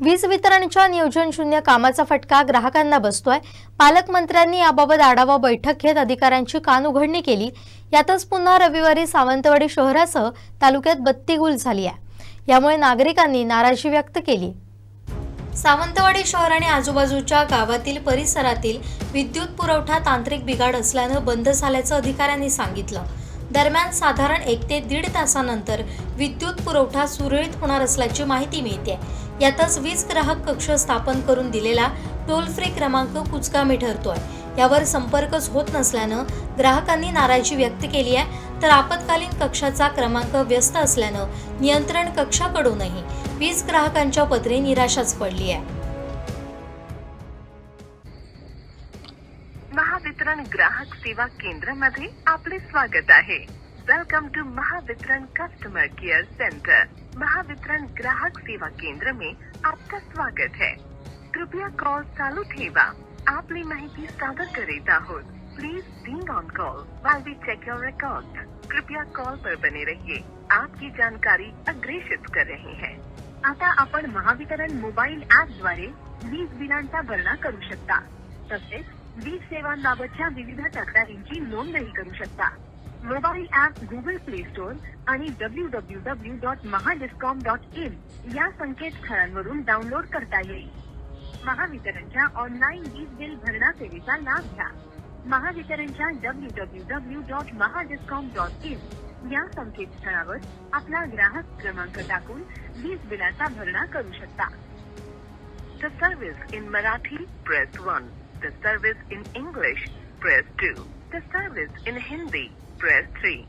वीज वितरणच्या नियोजन शून्य कामाचा फटका ग्राहकांना बसतोय. पालकमंत्र्यांनी याबाबत आढावा बैठक घेत अधिकाऱ्यांची कानउघडणी केली. यातच पुन्हा रविवारी सावंतवाडी शहरासह तालुक्यात बत्तीगुल झाली आहे. यामुळे नागरिकांनी नाराजी व्यक्त केली. सावंतवाडी शहर आणि आजूबाजूच्या गावातील परिसरातील विद्युत पुरवठा तांत्रिक बिघाड असल्यानं बंद झाल्याचं अधिकाऱ्यांनी सांगितलं. दरम्यान साधारण एक ते दीड तासानंतर विद्युत पुरवठा सुरळीत होणार असल्याची माहिती मिळते यातच वीज ग्राहक कक्ष स्थापन करून दिलेला टोल फ्री क्रमांक कुचकामी ठरतोय. यावर संपर्कच होत नसल्यानं ग्राहकांनी नाराजी व्यक्त केली आहे. तर आपत्कालीन कक्षाचा क्रमांक व्यस्त असल्यानं नियंत्रण कक्षाकडूनही वीज ग्राहकांच्या पदरी निराशाच पडली आहे महावितरण ग्राहक सेवा केंद्रामध्ये आपले स्वागत आहे. Welcome to Mahavitaran customer care centre Mahavitaran ग्राहक सेवा केंद्र में आपका स्वागत है कृपया कॉल चालू ठेवा आपली माहिती सादर करीत आहोत please sting on call while we check your records. कृपया कॉल पर बने रहिए आपकी जानकारी अग्रेषित कर रहे हैं आता आपण महावितरण मोबाईल ऍप द्वारे वीज बिलांचा भरणा करू शकता तसेच वीज सेवांबाबतच्या विविध तक्रारींची नोंदही करू शकता mobile app Google play store आणि W W W dot Mahadiscom dot in या संकेतस्थळांवरून डाउनलोड करता येईल महावितरणच्या ऑनलाईन वीज बिल भरणा सेवेचा लाभ घ्या महावितरणच्या W W W dot Mahadiscom dot in या संकेतस्थळावर आपला ग्राहक क्रमांक टाकून वीज बिलाचा भरणा करू शकता The service in Marathi, press 1. The service in English, press 2. The service in Hindi, press 3.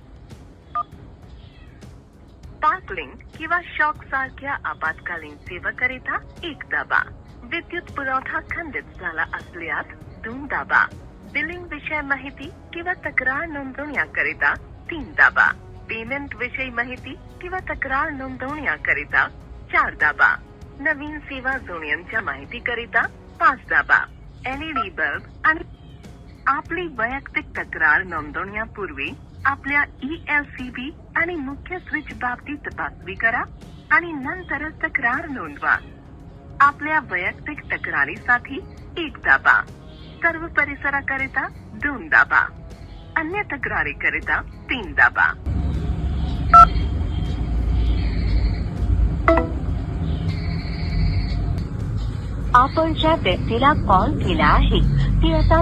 Sparkling किंवा शॉक सारख्या आपत्कालीन सेवेकरिता एक दाबा. विद्युत पुरवठा खंडित झाला असल्यास दोन दाबा. बिलिंग विषय माहिती किंवा तक्रार नोंदवण्याकरिता तीन दाबा. पेमेंट विषयी माहिती किंवा तक्रार नोंदवण्याकरिता चार दाबा. नवीन सेवा जोड्यांच्या माहितीकरिता पाच दाबा. एलईडी बल्ब आणि आपली वैयक्तिक तक्रार नोंदवण्यापूर्वी आपल्या ई एल सी बी आणि मुख्य स्विच बाबतीत तपासणी करा आणि नंतरच तक्रार नोंदवा. आपल्या वैयक्तिक तक्रारीसाठी एक दाबा. सर्व परिसराकरिता दोन दाबा. अन्य तक्रारीकरिता तीन दाबा. आपण ज्या व्यक्तीला कॉल केला आहे ती आता